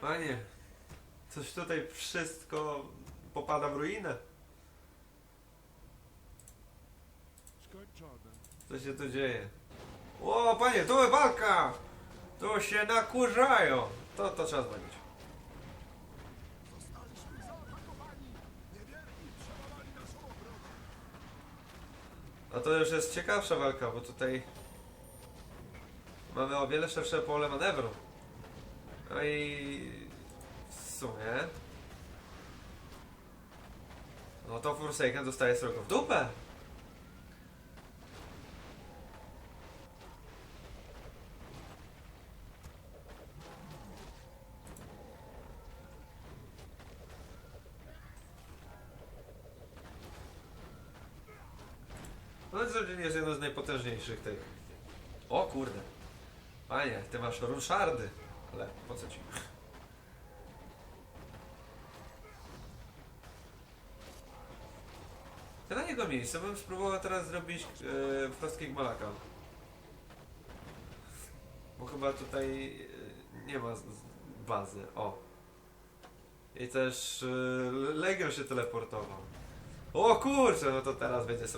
Panie, coś tutaj wszystko popada w ruinę. Co się tu dzieje? O, panie, tu walka! Tu się nakurzają! To, to trzeba dzwonić. No to już jest ciekawsza walka, bo tutaj mamy o wiele szersze pole manewru. No i w sumie no to Forsaken dostaje srogo w dupę. No to jest jedno z najpotężniejszych tych. O kurde. Panie, ty masz ruszardy. Ale po co ci? Ja na jego miejsce bym spróbował teraz zrobić e, Frostkick Malaka. Bo chyba tutaj e, nie ma z, z bazy. O. I też e, Legion się teleportował. O kurczę, no to teraz będzie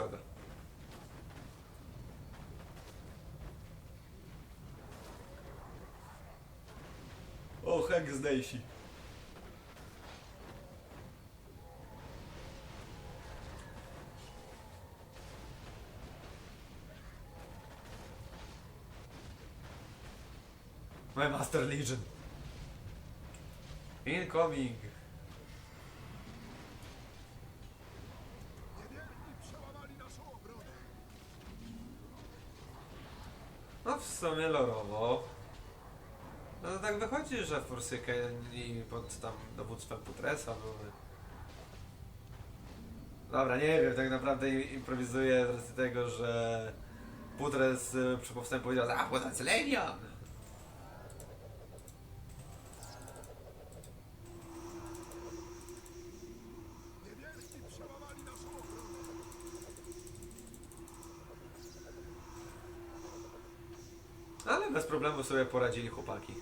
O, Hex Daisy. My Master Legion. Incoming. No w sumie lorowo. Wychodzi, że Forsyken i pod tam dowództwem Putresa były. Dobra, nie wiem, tak naprawdę improwizuję z racji tego, że Putres y, przy powstaniu powiedział Legion! Przełamali naszą obronę. Ale bez problemu sobie poradzili chłopaki.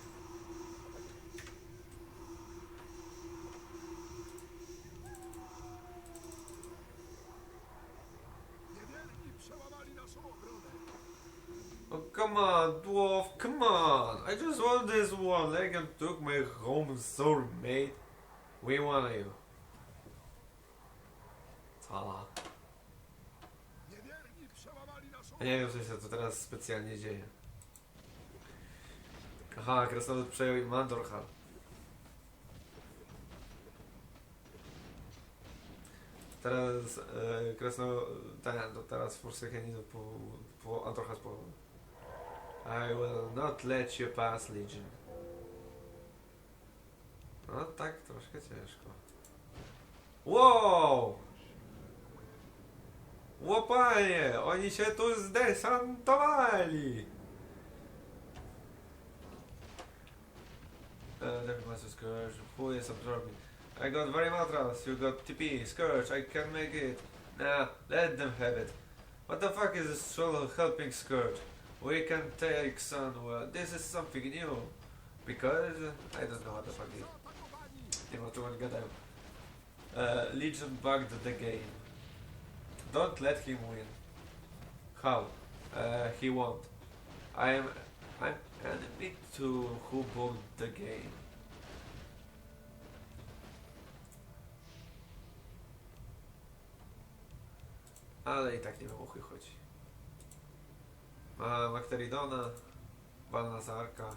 Niewierni przełamali naszą obronę. Oh, come on, dwarf, come on! I just want this one. Legion took my home soul, mate. We want you. Ja nie wiem, co się tu teraz specjalnie dzieje. Aha, Krasnolud przejął im Mandorhal. Teraz e, Krasno... Ten, to teraz Forsakenidów po, po Andorhas po... I will not let you pass, Legion. No tak, troszkę ciężko. Wow! Łopanie! Oni się tu zdesantowali! Uh, mind, so Scourge. Who is absorbing? I got very matras. You got TP. Scourge, I can make it. Nah, let them have it. What the fuck is this solo helping Scourge? We can take Sunwell. This is something new. Because... I don't know what the fuck it nie ma tu gadają. Uh, Legion bugged the game. Don't let him win. How? Uh, he won't. I am I'm enemy to who bugged the game. Ale i tak nie wiem o chuj chodzi. Ma Makteridona, Balnazarka,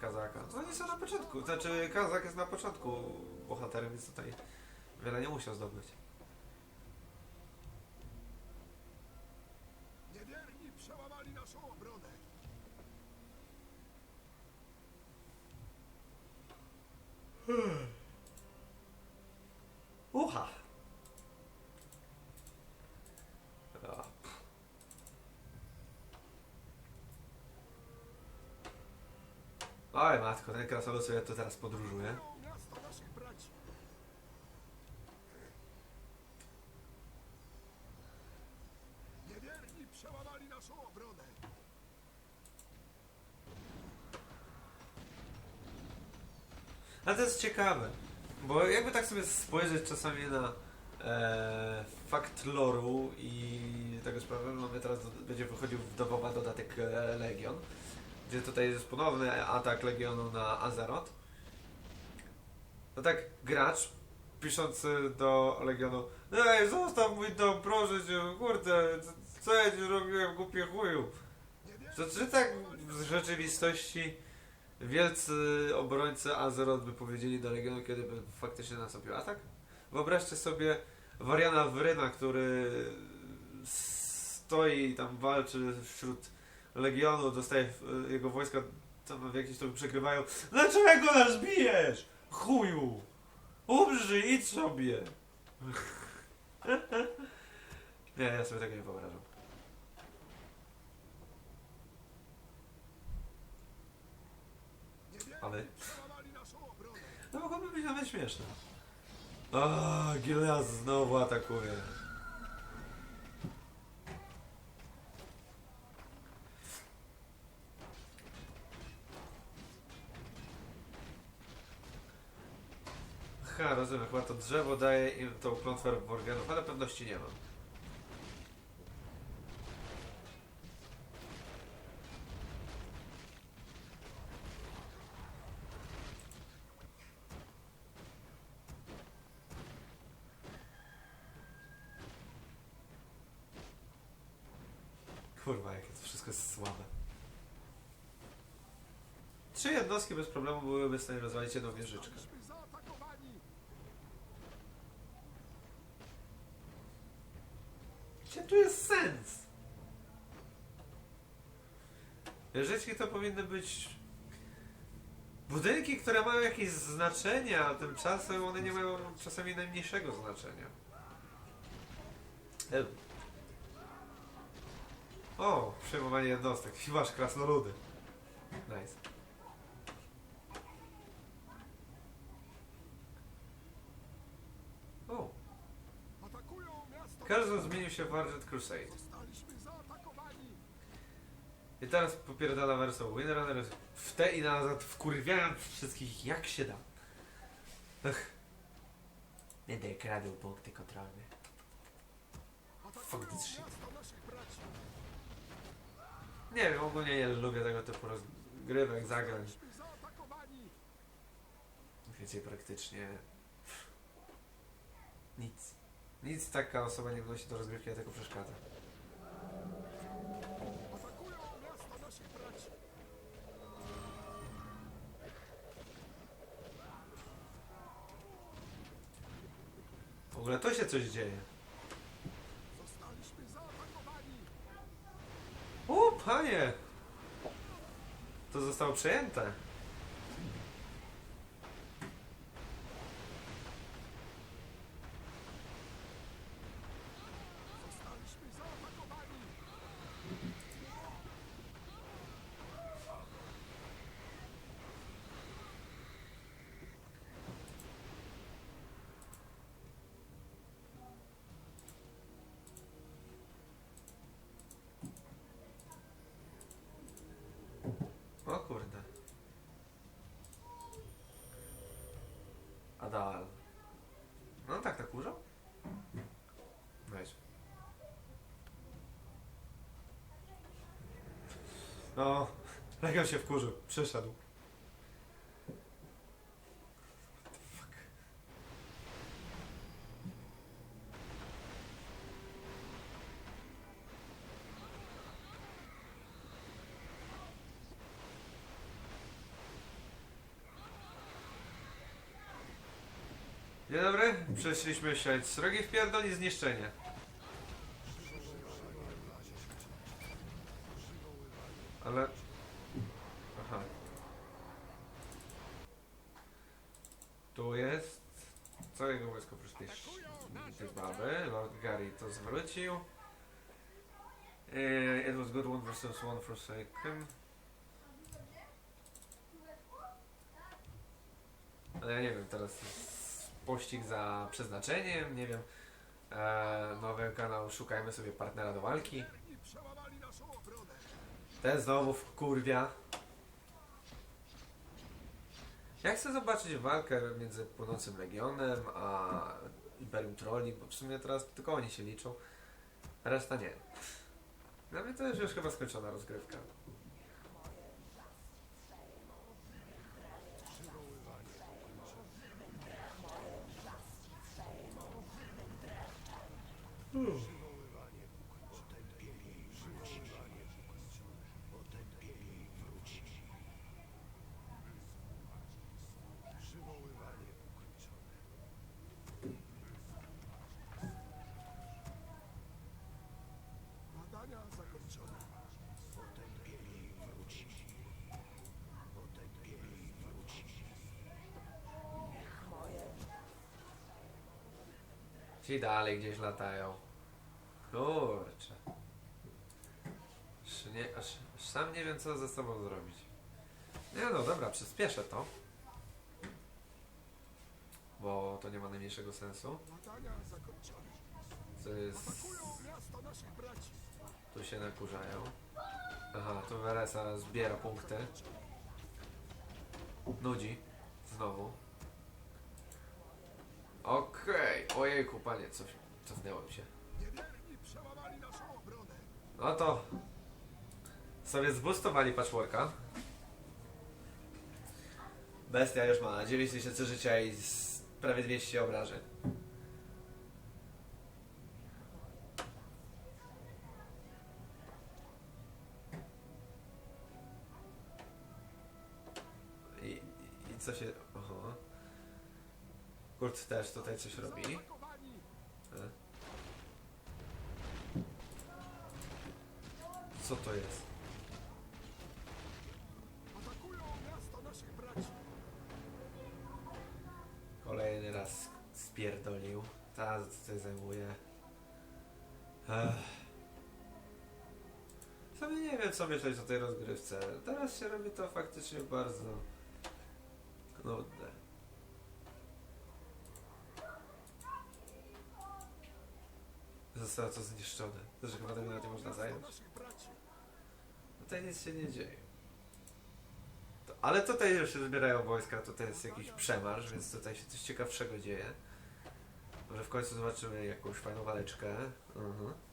Kazaka. No oni są na początku. Znaczy Kazak jest na początku bohaterem, więc tutaj wiele nie musiał zdobyć. Niewierni przełamali naszą obronę. Ucha! A, pff. Oj matko, ten krasolud sobie tu teraz podróżuje. Niewierni przełamali naszą obronę. Ale to jest ciekawe, bo jakby tak sobie spojrzeć czasami na e, fakt loru i tego sprawy, mamy teraz, będzie wychodził w domowa dodatek e, Legion, gdzie tutaj jest ponowny atak Legionu na Azeroth. No tak, gracz piszący do Legionu Ej, zostaw mój dom, proszę cię, kurde, co ja ci robiłem, głupie chuju. To czy tak w rzeczywistości wielcy obrońcy Azeroth by powiedzieli do Legionu, kiedy by faktycznie nastąpił atak? Wyobraźcie sobie Wariana Wryna, który stoi i tam walczy wśród Legionu, dostaje jego wojska tam w jakiś to przekrywają. Dlaczego nas bijesz? Chuju! Umrzyj, idź sobie! nie, ja sobie tego nie wyobrażam. Ale no mogłoby być nawet śmieszne. A, Gilead znowu atakuje. Rozumiem, chyba to drzewo daje im tą klątwę Borgenów, ale pewności nie mam. Kurwa, jakie to wszystko jest słabe. Trzy jednostki bez problemu byłyby w stanie rozwalić jedną wieżyczkę. Tu jest sens? Wieżyczki to powinny być budynki, które mają jakieś znaczenie, a tymczasem one nie mają czasami najmniejszego znaczenia. O, przejmowanie jednostek. I masz krasnoludy. Nice. Się w Argent Crusade. I teraz popierdala wersą Windrunner w te i nazad wkurwiając wszystkich jak się da. Ech. Będę kradł punkty kontrolne. Fuck this shit. Nie wiem, ogólnie nie lubię tego typu rozgrywek, zagrań. Więcej praktycznie nic. Nic taka osoba nie wnosi do rozgrywki, a tylko przeszkadza. W ogóle to się coś dzieje. O, panie! To zostało przejęte. O kurde. Adal. No tak, tak użył? Weź. No, Legion się wkurzył. Przyszedł. Przeszliśmy siać srogi w pierdol i zniszczenie. Ale... Aha. Tu jest... Co jego wojsko przyspiesz? Tej baby. Lord Gary to zwrócił. It was good one versus one forsaken. Ale ja nie wiem, teraz jest pościg za przeznaczeniem, nie wiem. E, nowy kanał Szukajmy sobie partnera do walki. Ten znowu kurwia. Ja chcę zobaczyć walkę między Płonącym Legionem a Imperium Trolli, bo w sumie teraz tylko oni się liczą, reszta nie. Dla mnie to jest już chyba skończona rozgrywka. Ci dalej gdzieś latają. Kurczę. Aż, nie, aż, aż sam nie wiem co ze sobą zrobić. Nie no dobra, przyspieszę to. Bo to nie ma najmniejszego sensu. To jest... Tu się nakurzają. Aha, tu Veresa zbiera punkty. Nudzi. Znowu. Ojejku, panie, coś cofnęło mi się. No to sobie zboostowali patchworka. Bestia już ma 9000 życia i prawie 200 obrażeń. I, I co się... Kurt też tutaj coś robi. E. Co to jest? Kolejny raz spierdolił. Ta się zajmuje. Ech. Sobie nie wiem co myśleć o tej rozgrywce. Teraz się robi to faktycznie bardzo Zostało to zniszczone. To, że chyba tego nawet nie można zająć. braci. Tutaj nic się nie dzieje. To, ale tutaj już się zbierają wojska, tutaj jest jakiś przemarsz, więc tutaj się coś ciekawszego dzieje. Może w końcu zobaczymy jakąś fajną waleczkę. Mhm. Pyk,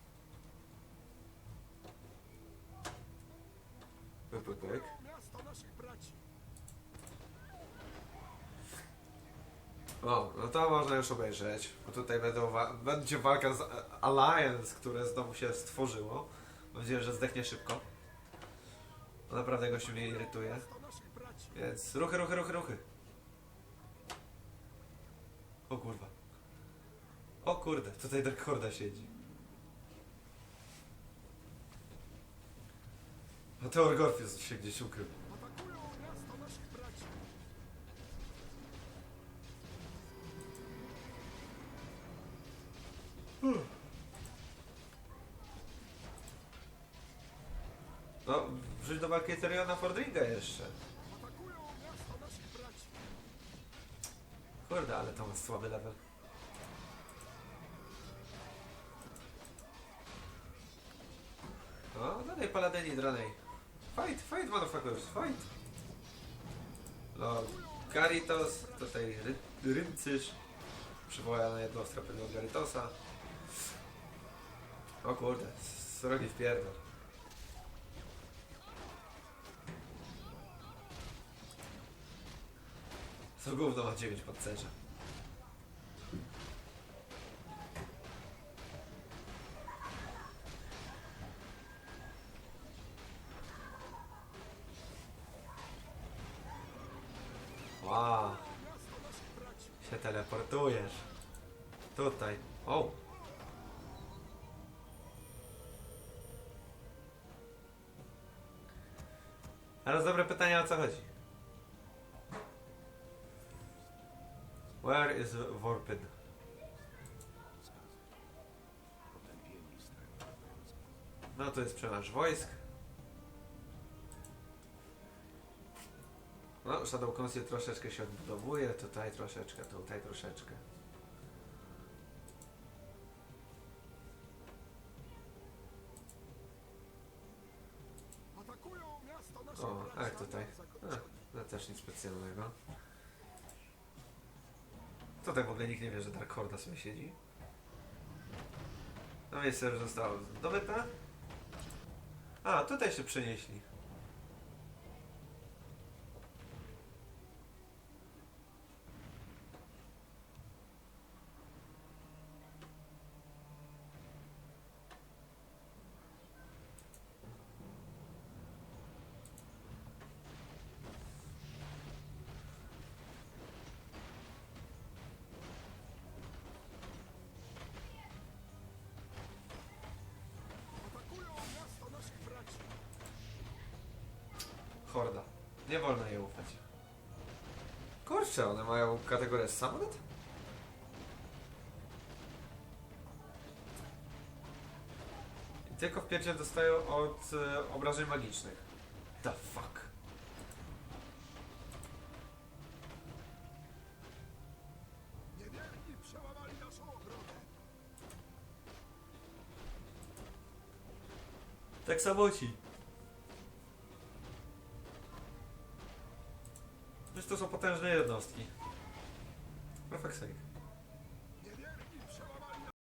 O, no to można już obejrzeć, bo tutaj będą wa- będzie walka z Alliance, które znowu się stworzyło. Mam nadzieję, że zdechnie szybko. Bo naprawdę gościu mnie irytuje. Więc ruchy, ruchy, ruchy, ruchy. O kurwa. O kurde, tutaj Dark Horda siedzi. A to Orgorfius się gdzieś ukrył. No, wrzuć do walki Eteriona Fordringa jeszcze. Kurde, ale to ma słaby level. O, dalej paladyni dranej. Fight, fight, motherfuckers, fight! Lord Garitos, tutaj ry rymcysz. Przywołana na jednostkę pewnego Garitosa. O kurde, srogi wpierdol. Gówno ma 9 pancerza. Wow, się teleportujesz. Tutaj. O! Teraz dobre pytanie o co chodzi. Where is Vorpin? No to jest przemarsz wojsk. No, Shadow Conceal troszeczkę się odbudowuje, tutaj troszeczkę, tutaj troszeczkę. Tak, tutaj? No też nic specjalnego. To tak w ogóle nikt nie wie, że Dark Horda sobie siedzi. No miejsce już zostało zdobyte. A, tutaj się przenieśli. Horda. Nie wolno jej ufać. Kurczę, one mają kategorię samolot? I tylko w pierdzie dostają od e, obrażeń magicznych. The fuck? Przełamali naszą. Tak samoci. Przecież to